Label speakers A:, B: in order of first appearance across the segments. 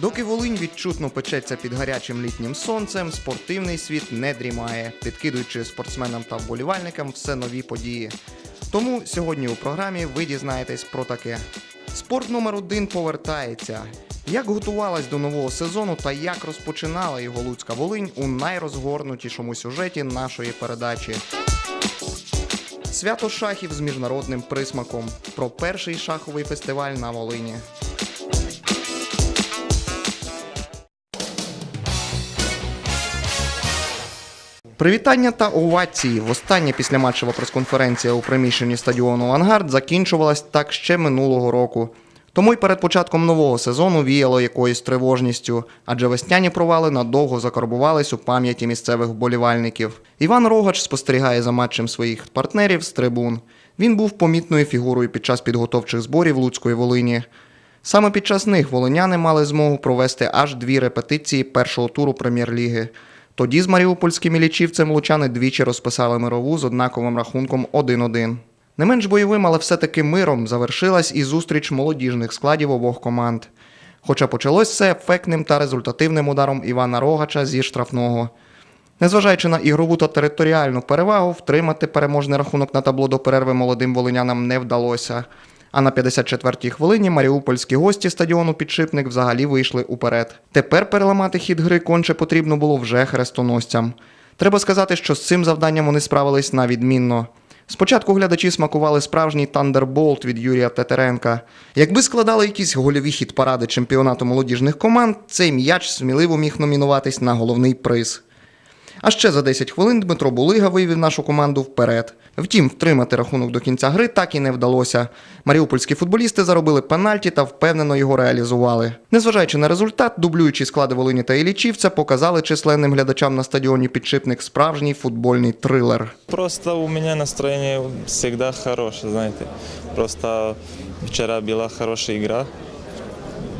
A: Доки Волинь відчутно печеться під гарячим літнім сонцем, спортивний світ не дрімає, підкидуючи спортсменам та вболівальникам все нові події. Тому сьогодні у програмі ви дізнаєтесь про таке. Спорт номер один повертається. Як готувалась до нового сезону та як розпочинала його Луцька Волинь у найрозгорнутішому сюжеті нашої передачі. Свято шахів з міжнародним присмаком про перший шаховий фестиваль на Волині. Привітання та овації. Востаннє післяматчева прес-конференція у приміщенні стадіону Авангард закінчувалась так ще минулого року. Тому й перед початком нового сезону віяло якоюсь тривожністю, адже весняні провали надовго закарбувались у пам'яті місцевих вболівальників. Іван Рогач спостерігає за матчем своїх партнерів з трибун. Він був помітною фігурою під час підготовчих зборів Луцької Волині. Саме під час них волиняни мали змогу провести аж дві репетиції першого туру прем'єр-ліги. Тоді з маріупольським лічівцем лучани двічі розписали мирову з однаковим рахунком 1-1. Не менш бойовим, але все-таки миром завершилась і зустріч молодіжних складів обох команд. Хоча почалось все ефектним та результативним ударом Івана Рогача зі штрафного. Незважаючи на ігрову та територіальну перевагу, втримати переможний рахунок на табло до перерви молодим волинянам не вдалося. А на 54-й хвилині маріупольські гості стадіону Підшипник взагалі вийшли уперед. Тепер переламати хід гри конче потрібно було вже хрестоносцям. Треба сказати, що з цим завданням вони справились на відмінно. Спочатку глядачі смакували справжній тандерболт від Юрія Тетеренка. Якби складали якісь гольові хіт-паради чемпіонату молодіжних команд, цей м'яч сміливо міг номінуватись на головний приз. А ще за 10 хвилин Дмитро Булига вивів нашу команду вперед. Втім, втримати рахунок до кінця гри так і не вдалося. Маріупольські футболісти заробили пенальті та впевнено його реалізували. Незважаючи на результат, дублюючі склади Волині та Ілічівця показали численним глядачам на стадіоні підшипник справжній футбольний трилер.
B: Просто у меня настроение всегда хорошее, знаете. Просто вчера была хорошая игра.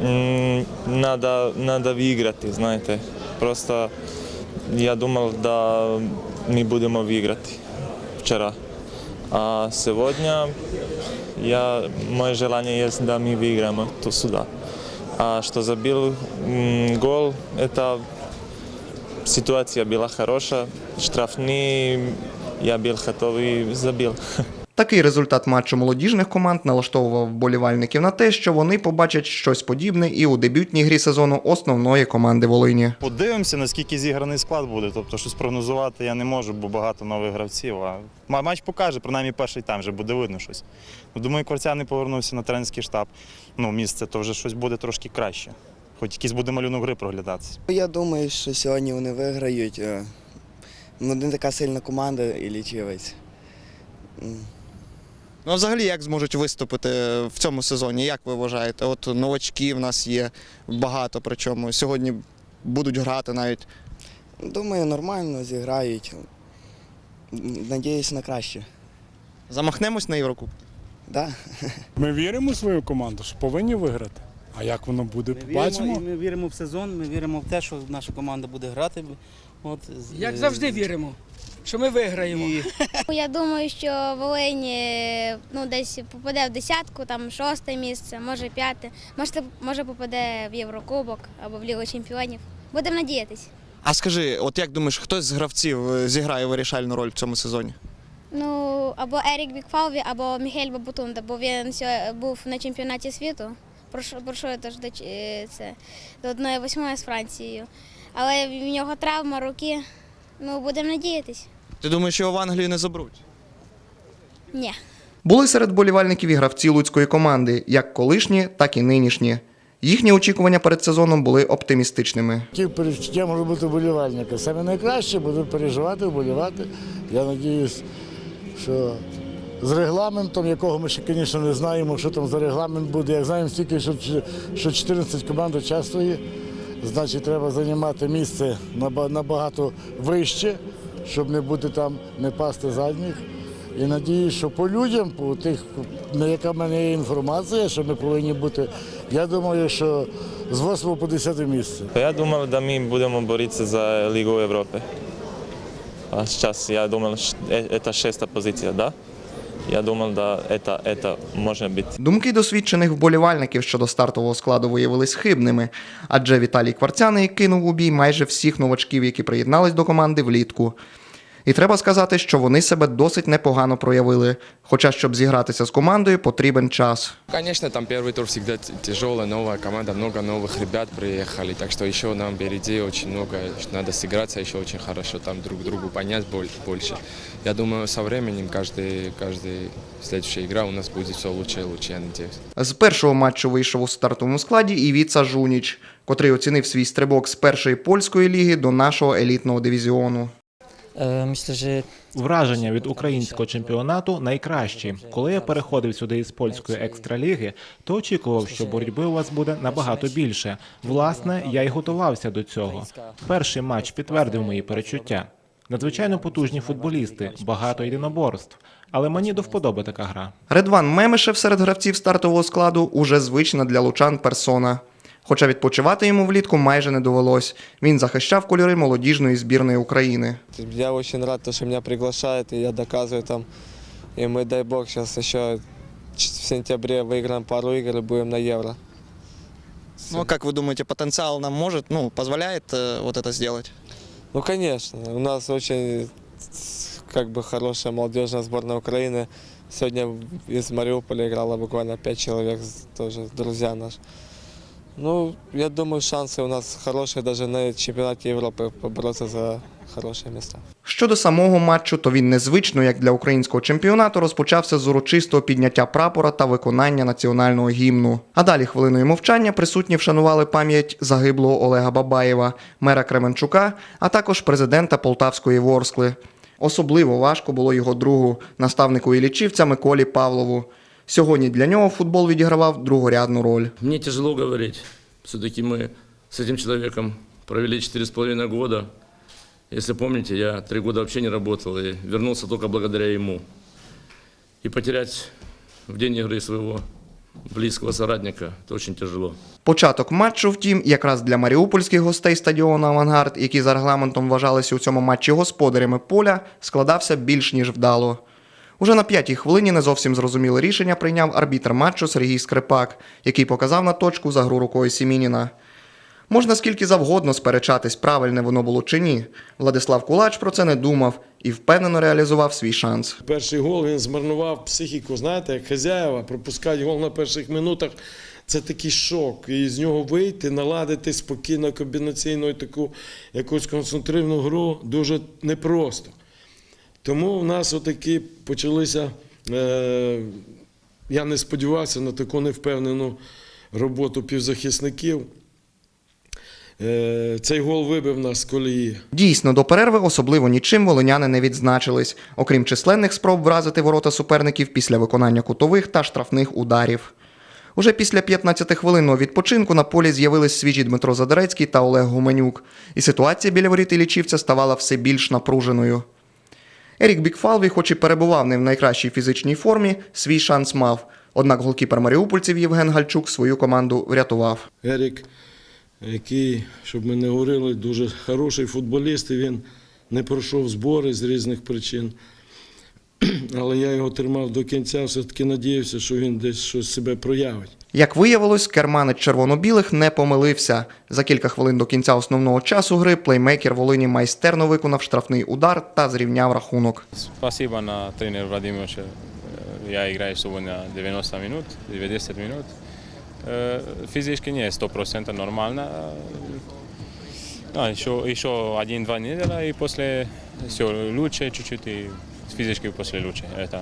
B: М, Надо, надо выиграть, знаете. Просто я думал, да, мы будем выиграть вчера. А сегодня я, мое желание есть, да, мы выиграем то сюда. А что забил м, гол, это ситуация была хорошая. Штрафные, я был готов и забил.
A: Такий результат матчу молодіжних команд налаштовував вболівальників на те, що вони побачать щось подібне і у дебютній грі сезону основної команди Волині.
C: Подивимося, наскільки зіграний склад буде. Тобто, щось прогнозувати я не можу, бо багато нових гравців. А матч покаже, принаймні перший тайм вже буде видно щось. Ну, думаю, Кварцяний повернувся на тренерський штаб. Ну, місце, то вже щось буде трошки краще. Хоч якийсь буде малюнок гри проглядатися.
D: Я думаю, що сьогодні вони виграють. Е, Ну, не така сильна команда і лічівець.
A: Ну, а взагалі, як зможуть виступити в цьому сезоні? Як ви вважаєте? От новачки в нас є багато, причому сьогодні будуть грати навіть.
D: Думаю, нормально зіграють. Надіюсь на краще.
A: Замахнемось на Єврокуб.
D: Да?
E: Ми віримо в свою команду, що повинні виграти. А як воно буде,
F: Ми віримо,
E: побачимо.
F: і ми віримо в сезон, ми віримо в те, що наша команда буде грати. От, з-
G: Як завжди віримо, що ми виграємо.
F: І
H: Я думаю, що Волинь е, ну, десь попаде в десятку, там шосте місце, може п'яте, може, може попаде в Єврокубок або в Лігу Чемпіонів. Будемо надіятись.
A: А скажи, от як думаєш, хтось з гравців е, зіграє вирішальну роль в цьому сезоні?
H: Ну, або Ерік Бікфалві, або Міхель Бабутунда, бо він був на чемпіонаті світу. Пройшов пройшов теж е, це, до 1-8 з Францією. Але в нього травма руки. Ну, будемо надіятись.
A: Ти думаєш, його в Англію не заберуть?
H: Ні.
A: Були серед болівальників і гравці луцької команди, як колишні, так і нинішні. Їхні очікування перед сезоном були оптимістичними.
I: Які перечуття можуть бути вболівальника. Саме найкраще буду переживати, вболівати. Я сподіваюся, що з регламентом, якого ми ще, звісно, не знаємо, що там за регламент буде. Як знаємо тільки, що, ч- що 14 команд участвує, значить треба займати місце наба- набагато вище, щоб не бути там, не пасти задніх. І надіюсь, що по людям, по тих, на яка в мене є інформація, що ми повинні бути, я думаю, що з 8 по 10 місце.
B: Я думал, да мы будем бороться за Лигу Европы. А сейчас я думал, ш- э, это шестая позиция, да? Я думал, да, это, это может быть.
A: Думки досвідчених вболівальників щодо стартового складу виявились хибними, адже Віталій Кварцяний кинув у бій майже всіх новачків, які приєднались до команди влітку. І треба сказати, що вони себе досить непогано проявили. Хоча, щоб зігратися з командою, потрібен час.
J: Конечно, там первый тур всегда т- тяжелая, новая команда, много новых ребят приехали, так что еще нам впереди очень много, надо сыграться еще очень хорошо, там друг другу понять боль- больше. Я думаю, со временем каждый, каждый следующая игра у нас будет все лучше и лучше, я надеюсь.
A: З першого матчу вийшов у стартовому складі Івіца Жуніч, котрий оцінив свій стрибок з першої польської ліги до нашого елітного дивізіону.
K: Że
L: Враження від українського чемпіонату найкращі. Коли я переходив сюди із польської екстраліги, то очікував, що боротьби у вас буде набагато більше. Власне, я й готувався до цього. Перший матч підтвердив мої перечуття. Надзвичайно потужні футболісти, багато єдиноборств. Але мені до вподоби така гра.
A: Редван Мемешев серед гравців стартового складу уже звична для лучан персона. Хоча відпочивати йому влітку майже не довелось. Він захищав кольори молодіжної збірної України.
B: Я очень рад, то, что меня приглашают, и я доказываю там. И мы, дай бог, сейчас еще в сентябре выиграем пару игр и будем на Евро.
A: Ну, как вы думаете, потенциал нам может, ну, позволяет вот это сделать?
B: Ну, конечно. У нас очень как бы хорошая молодежная сборная Украины. Сегодня из Мариуполя играло буквально пять человек, тоже друзья наши. Ну, я думаю, шансы у нас хорошие даже на чемпионате Европы побороться за хорошие места.
A: Щодо самого матчу, то він незвично, як для українського чемпіонату, розпочався з урочистого підняття прапора та виконання національного гімну. А далі хвилиною мовчання присутні вшанували пам'ять загиблого Олега Бабаєва, мера Кременчука, а також президента Полтавської Ворскли. Особливо важко було його другу, наставнику Іллічівця Миколі Павлову. Сьогодні для нього футбол відігравав другорядну роль.
K: мне тяжело говорить. Все-таки мы с этим человеком провели четыре с половиной года. Если помните, я три года вообще не работал и вернулся только благодаря ему. И потерять в день игры своего близкого соратника – это очень тяжело.
A: Початок матчу, втім, якраз для маріупольських гостей стадіону Авангард, які за регламентом вважалися у цьому матчі господарями поля, складався більш ніж вдало. Уже на п'ятій хвилині не зовсім зрозуміле рішення прийняв арбітр матчу Сергій Скрипак, який показав на точку за гру рукою Сімініна. Можна скільки завгодно сперечатись, правильне воно було чи ні. Владислав Кулач про це не думав і впевнено реалізував свій шанс.
E: Перший гол він змарнував психіку. Знаєте, як хазяєва, пропускати гол на перших минутах. Це такий шок. І з нього вийти, наладити спокійно комбінаційну таку якусь концентровану гру дуже непросто. Тому в нас отакі почалися. Е, я не сподівався на таку невпевнену роботу півзахисників. Е, цей гол вибив нас з колії.
A: Дійсно, до перерви особливо нічим волиняни не відзначились, окрім численних спроб вразити ворота суперників після виконання кутових та штрафних ударів. Уже після 15-хвилинного відпочинку на полі з'явились свіжі Дмитро Задерецький та Олег Гуменюк, і ситуація біля воріт Іллічівця ставала все більш напруженою. Ерік Бікфалві, хоч і перебував не в найкращій фізичній формі, свій шанс мав. Однак голкіпер маріупольців Євген Гальчук свою команду врятував.
E: Ерік, який, щоб ми не говорили, дуже хороший футболіст, і він не пройшов збори з різних причин. Але я його тримав до кінця, все-таки надіявся, що він десь щось себе проявить.
A: Як виявилось, керманець червоно-білих не помилився. За кілька хвилин до кінця основного часу гри плеймейкер Волині майстерно виконав штрафний удар та зрівняв рахунок.
B: Спасибо на тренер Владимировича. Э, Я играю сегодня 90 минут, 90 минут. Э, Физически не 100% нормально. А, еще, еще один-два недели, и после все лучше чуть-чуть, и физически после лучше. Это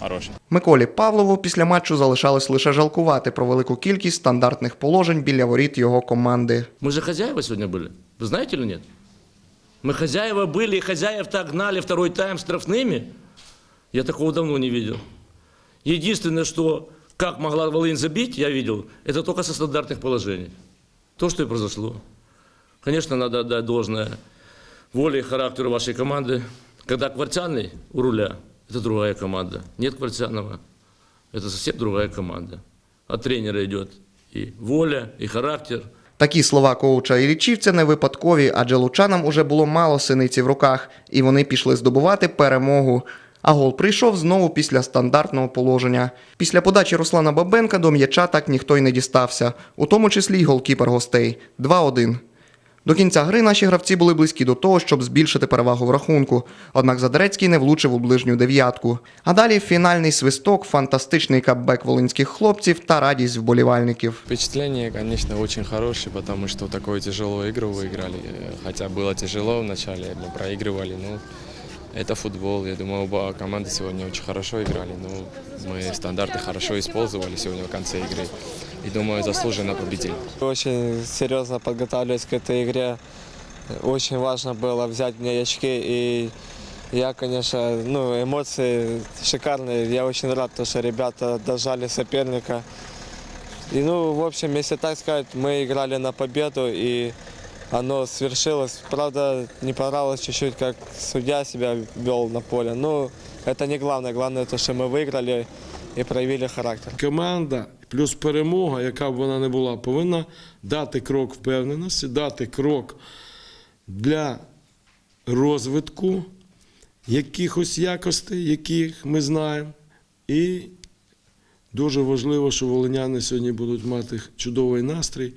B: хороший.
A: Миколі Павлову після матчу залишалось лише жалкувати про велику кількість стандартних положень біля воріт його команди.
K: Мы же хозяева сегодня были. Вы знаете или нет? Мы хозяева были, и хозяев так гнали второй тайм штрафными. Я такого давно не видел. Единственное, что как могла Волынь забить, я видел, это только со стандартных положений. То, что и произошло. Конечно, надо отдать должное воле и характеру вашей команды. Когда Квартяный у руля, это другая команда. Нет Квартянова, это совсем другая команда. От тренера идет и воля, и характер –
A: Такі слова коуча Іллічівця не випадкові, адже лучанам уже було мало синиці в руках, і вони пішли здобувати перемогу. А гол прийшов знову після стандартного положення. Після подачі Руслана Бабенка до м'яча так ніхто й не дістався, у тому числі й голкіпер гостей 2-1. До кінця гри наші гравці були близькі до того, щоб збільшити перевагу в рахунку. Однак Задерецький не влучив у ближню дев'ятку. А далі фінальний свисток, фантастичний капбек волинських хлопців та радість вболівальників.
J: Впечатление, конечно, очень хорошее, потому что такую тяжелую игру выиграли. Э, Хотя было тяжело вначале, мы проигрывали, но это футбол. Я думаю, оба команды сегодня очень хорошо играли. но мы стандарты хорошо использовали сегодня в конце игры. И думаю, заслуженно победили.
B: Очень серьезно подготавливались к этой игре. Очень важно было взять мне очки. И я, конечно, ну, эмоции шикарные. Я очень рад, то, что ребята дожали соперника. И, ну, в общем, если так сказать, мы играли на победу, и оно свершилось. Правда, не понравилось чуть-чуть, как судья себя вел на поле. Ну, это не главное. Главное то, что мы выиграли и проявили характер.
E: Команда плюс перемога, яка б вона не була, повинна дати крок впевненості, дати крок для розвитку якихось якостей, яких ми знаємо. І дуже важливо, що волиняни сьогодні будуть мати чудовий настрій.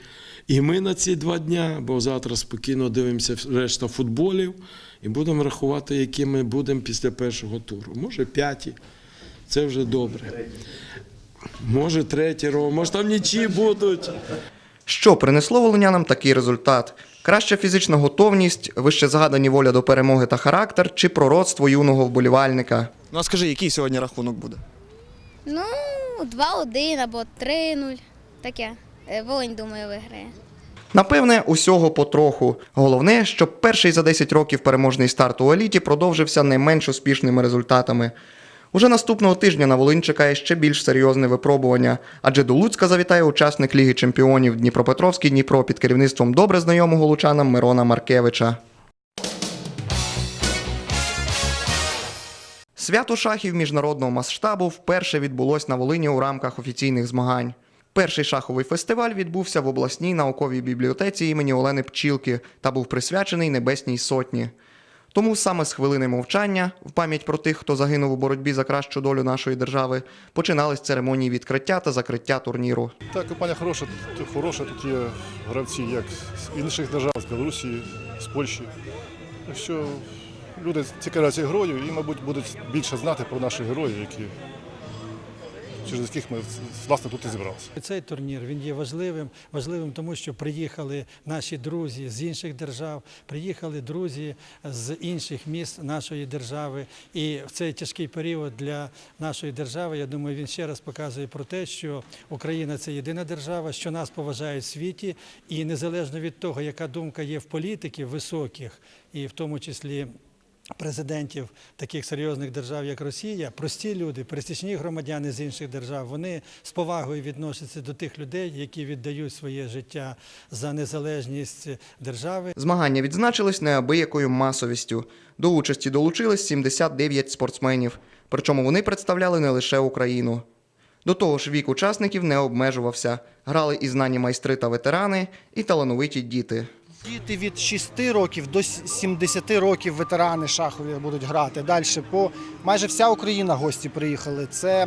E: І ми на ці два дня, бо завтра спокійно дивимося решта футболів і будемо рахувати, які ми будемо після першого туру. Може, п'яті. Це вже добре. Може, третій ром, може там нічі будуть.
A: Що принесло волинянам такий результат? Краща фізична готовність, вище згадані воля до перемоги та характер чи пророцтво юного вболівальника?
M: Ну а скажи, який сьогодні рахунок буде?
H: Ну, 2-1 або 3-0. Таке. Е, Волинь, думаю, виграє.
A: Напевне, усього потроху. Головне, щоб перший за 10 років переможний старт у еліті продовжився не менш успішними результатами. Уже наступного тижня на Волинь чекає ще більш серйозне випробування, адже до Луцька завітає учасник Ліги Чемпіонів Дніпропетровський Дніпро під керівництвом добре знайомого лучанам Мирона Маркевича. Свято шахів міжнародного масштабу вперше відбулось на Волині у рамках офіційних змагань. Перший шаховий фестиваль відбувся в обласній науковій бібліотеці імені Олени Пчілки та був присвячений Небесній Сотні. Тому саме з хвилини мовчання, в пам'ять про тих, хто загинув у боротьбі за кращу долю нашої держави, починались церемонії відкриття та закриття турніру.
N: Так, компанія хороша, хороша, тут є гравці як з інших держав, з Білорусі, з Польщі. Що люди цікавляться грою і, мабуть, будуть більше знати про наших героїв, які, через яких ми власне тут і зібралися.
O: Цей турнір він є важливим, важливим, тому що приїхали наші друзі з інших держав, приїхали друзі з інших міст нашої держави. І в цей тяжкий період для нашої держави, я думаю, він ще раз показує про те, що Україна це єдина держава, що нас поважають в світі, і незалежно від того, яка думка є в політиків високих, і в тому числі президентів таких серйозних держав, як Росія, прості люди, пересічні громадяни з інших держав, вони з повагою відносяться до тих людей, які віддають своє життя за незалежність держави.
A: Змагання відзначились неабиякою масовістю. До участі долучились 79 спортсменів, причому вони представляли не лише Україну. До того ж, вік учасників не обмежувався. Грали і знані майстри та ветерани, і талановиті діти.
P: Діти від 6 років до 70 років ветерани шахові будуть грати. Далі по майже вся Україна гості приїхали. Це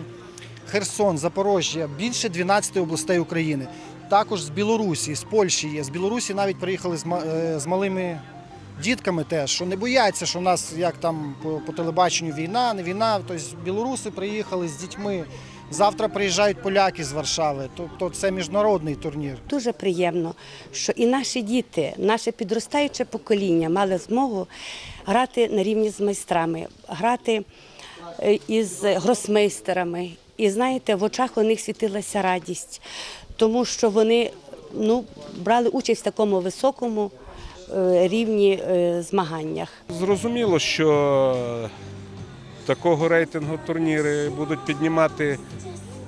P: Херсон, Запорожжя, більше 12 областей України. Також з Білорусі, з Польщі є. З Білорусі навіть приїхали з, е, малими дітками теж, що не бояться, що у нас як там по, по телебаченню війна, не війна. Тобто білоруси приїхали з дітьми. Завтра приїжджають поляки з Варшави. Тобто це міжнародний турнір.
Q: Дуже приємно, що і наші діти, наше підростаюче покоління мали змогу грати на рівні з майстрами, грати е, із гросмейстерами. І знаєте, в очах у них світилася радість, тому що вони ну, брали участь в такому високому е, рівні е, змаганнях.
R: Зрозуміло, що такого рейтингу турніри будуть піднімати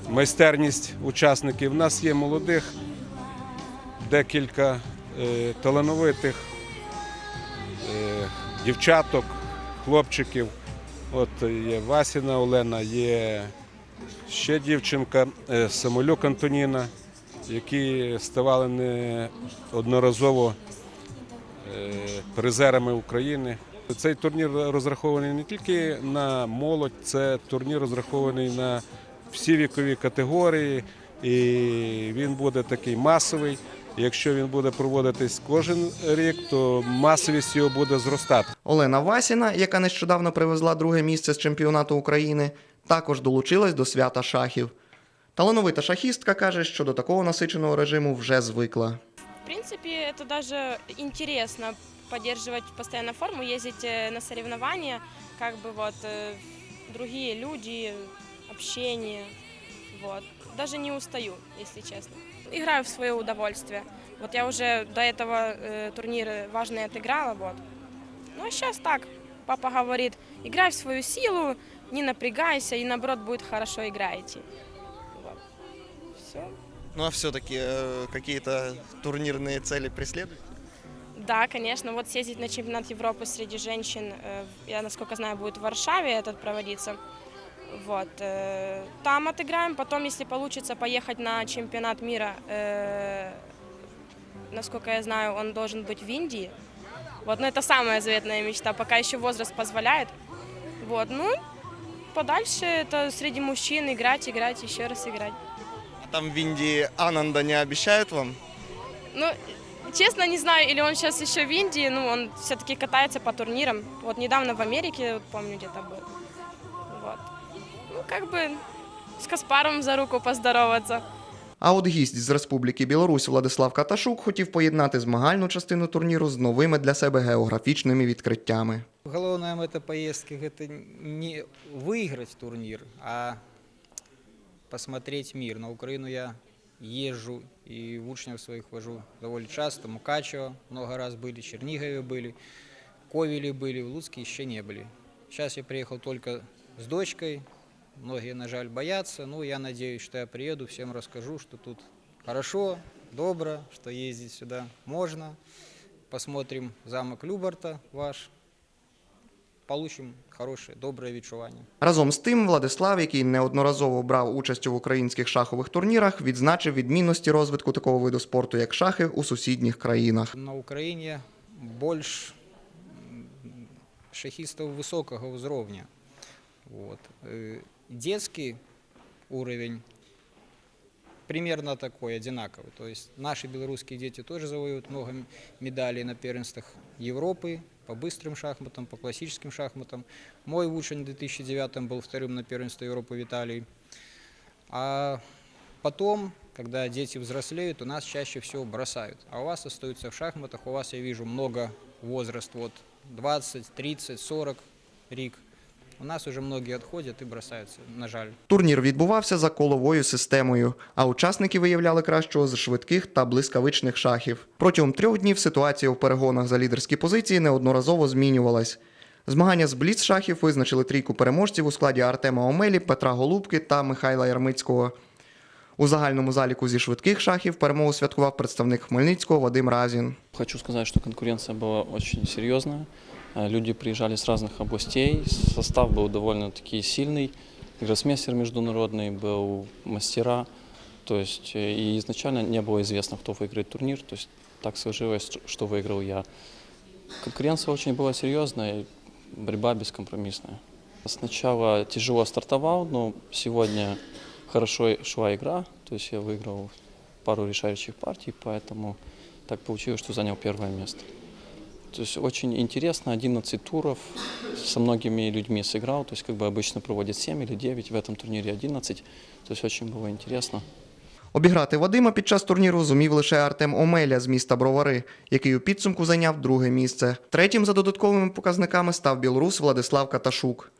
R: майстерність учасників. У нас є молодих, декілька е, талановитих е, дівчаток, хлопчиків. От є Васіна Олена, є ще дівчинка е, Самолюк Антоніна, які ставали неодноразово призерами України. Цей турнір розрахований не тільки на молодь, це турнір розрахований на всі вікові категорії, і він буде такий масовий. Якщо він буде проводитись кожен рік, то масовість його буде зростати.
A: Олена Васіна, яка нещодавно привезла друге місце з чемпіонату України, також долучилась до свята шахів. Талановита шахістка каже, що до такого насиченого режиму вже звикла.
S: В принципе, это даже интересно поддерживать постоянно форму, ездить э, на соревнования, как бы вот э, другие люди, общение, вот. Даже не устаю, если честно. Играю в свое удовольствие. Вот я уже до этого э, турниры важные отыграла, вот. Ну а сейчас так, папа говорит, играй в свою силу, не напрягайся, и наоборот будет хорошо играете. Вот. Все.
M: Ну а все-таки какие-то турнирные цели преследуете?
S: Да, конечно. Вот съездить на чемпионат Европы среди женщин, э, я, насколько знаю, будет в Варшаве этот проводиться. Вот. э, Там отыграем. Потом, если получится, поехать на чемпионат мира. э, Насколько я знаю, он должен быть в Индии. Вот, но это самая заветная мечта, пока еще возраст позволяет. Вот, ну, подальше это среди мужчин играть, играть, еще раз играть.
M: А там в Индии Ананда не обещают вам?
S: Ну, честно, не знаю, или он сейчас еще в Индии, ну, он все-таки катается по турнирам. Вот недавно в Америке, вот помню, где-то был. Вот. Ну, как бы с Каспаром за руку поздороваться.
A: А от гість з Республіки Білорусь Владислав Каташук хотів поєднати змагальну частину турніру з новими для себе географічними відкриттями.
T: Головная мета поездки – это не выиграть турнир, а посмотреть мир. На Украину я езжу и в учнев своих вожу довольно часто. Мукачево много раз были, Чернигове были, Ковеле были, в Луцке еще не были. Сейчас я приехал только с дочкой. Многие, на жаль, боятся. Ну, я надеюсь, что я приеду, всем расскажу, что тут хорошо, добро, что ездить сюда можно. Посмотрим замок Любарта ваш. Получим хорошее, доброе відчування.
A: Разом з тим, Владислав, який неодноразово брав участь в українських шахових турнірах, відзначив відмінності розвитку такого виду спорту, як шахи, у сусідніх країнах.
T: На Украине больше м, шахистов высокого уровня. Вот. Э, Детский уровень примерно такой, одинаковый. То есть наши белорусские дети тоже завоюют много м- медалей на первенствах Европы По быстрым шахматам, по классическим шахматам. Мой учень в 2009 был вторым на первенстве Европы в Италии. А потом, когда дети взрослеют, у нас чаще всего бросают. А у вас остаются в шахматах, у вас, я вижу, много возраст, вот 20, 30, 40 рик. У нас уже многие отходят и бросаются, на жаль.
A: Турнір відбувався за коловою системою, а учасники виявляли кращого з швидких та блискавичних шахів. Протягом трьох днів ситуація у перегонах за лідерські позиції неодноразово змінювалась. Змагання з бліц шахів визначили трійку переможців у складі Артема Омелі, Петра Голубки та Михайла Ярмицького. У загальному заліку зі швидких шахів перемогу святкував представник Хмельницького Вадим Разін.
U: Хочу сказать, что конкуренция была очень серьезная. Э, Люди приезжали с разных областей, состав был довольно-таки сильный. Гроссмейстер международный был, мастера. То есть э, и изначально не было известно, кто выиграет турнир. То есть так сложилось, что выиграл я. Конкуренция очень была серьезная, борьба бескомпромиссная. Сначала тяжело стартовал, но сегодня хорошо шла игра. То есть я выиграл пару решающих партий, поэтому так получилось, что занял первое место. То есть очень интересно, 11 туров, со многими людьми сыграл, то есть как бы обычно проводят 7 или 9, в этом турнире 11, то есть очень было интересно.
A: Обіграти Вадима під час турніру зумів лише Артем Омеля з міста Бровари, який у підсумку зайняв друге місце. Третім за додатковими показниками став білорус Владислав Каташук.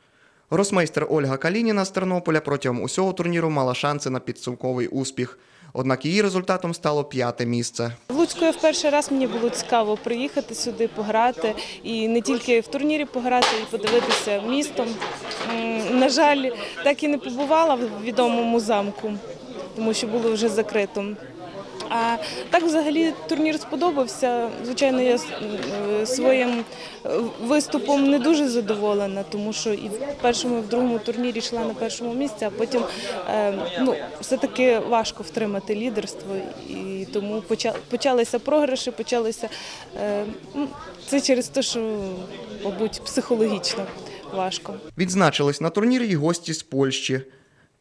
A: Гросмейстер Ольга Калініна з Тернополя протягом усього турніру мала шанси на підсумковий успіх. Однак її результатом стало п'яте місце.
V: В Луцьку я в перший раз мені було цікаво приїхати сюди, пограти і не тільки в турнірі пограти, і подивитися містом. На жаль, так і не побувала в відомому замку, тому що було вже закрито. А так взагалі турнір сподобався. Звичайно, я е, своїм е, виступом не дуже задоволена, тому що і в першому, і в другому турнірі йшла на першому місці, а потім е, ну, все-таки важко втримати лідерство. І тому поча- почалися програші, почалися ну, це через те, що мабуть, психологічно важко.
A: Відзначились на турнірі й гості з Польщі.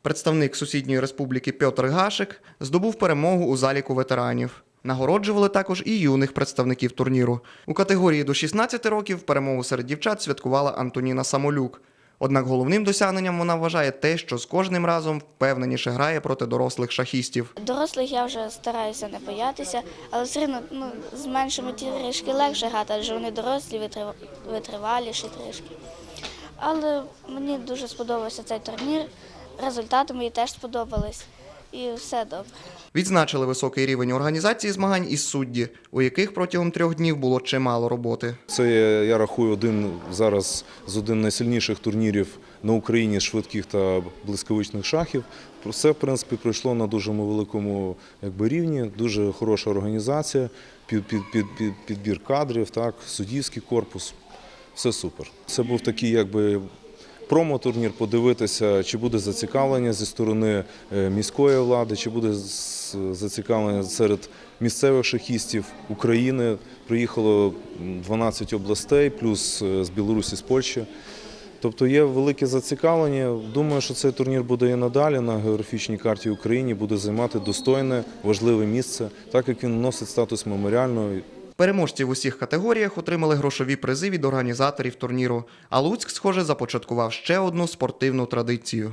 A: Представник сусідньої республіки Пьотр Гашик здобув перемогу у заліку ветеранів. Нагороджували також і юних представників турніру. У категорії до 16 років перемогу серед дівчат святкувала Антоніна Самолюк. Однак головним досягненням вона вважає те, що з кожним разом впевненіше грає проти дорослих шахістів.
W: Дорослих я вже стараюся не боятися, але все одно ну, з меншими трішки легше грати, адже вони дорослі, витрив- витриваліші трішки. Але мені дуже сподобався цей турнір, результати мої теж сподобались і все добре.
A: Відзначили високий рівень організації змагань і судді, у яких протягом трьох днів було чимало роботи.
X: Це я, я рахую один зараз з один найсильніших турнірів на Україні з швидких та блискавичних шахів. Все в принципі пройшло на дуже великому якби, рівні, дуже хороша організація, під, під, під, під, підбір кадрів, так, суддівський корпус. Все супер. Це був такий якби. Промо-турнір подивитися, чи буде зацікавлення зі сторони е, міської влади, чи буде зацікавлення серед місцевих шахістів України. Приїхало 12 областей, плюс е, з Білорусі, з Польщі. Тобто є велике зацікавлення. Думаю, що цей турнір буде і надалі на географічній карті України, буде займати достойне, важливе місце, так як він носить статус меморіального.
A: Переможці в усіх категоріях отримали грошові призи від організаторів турніру. А Луцьк, схоже, започаткував ще одну спортивну традицію.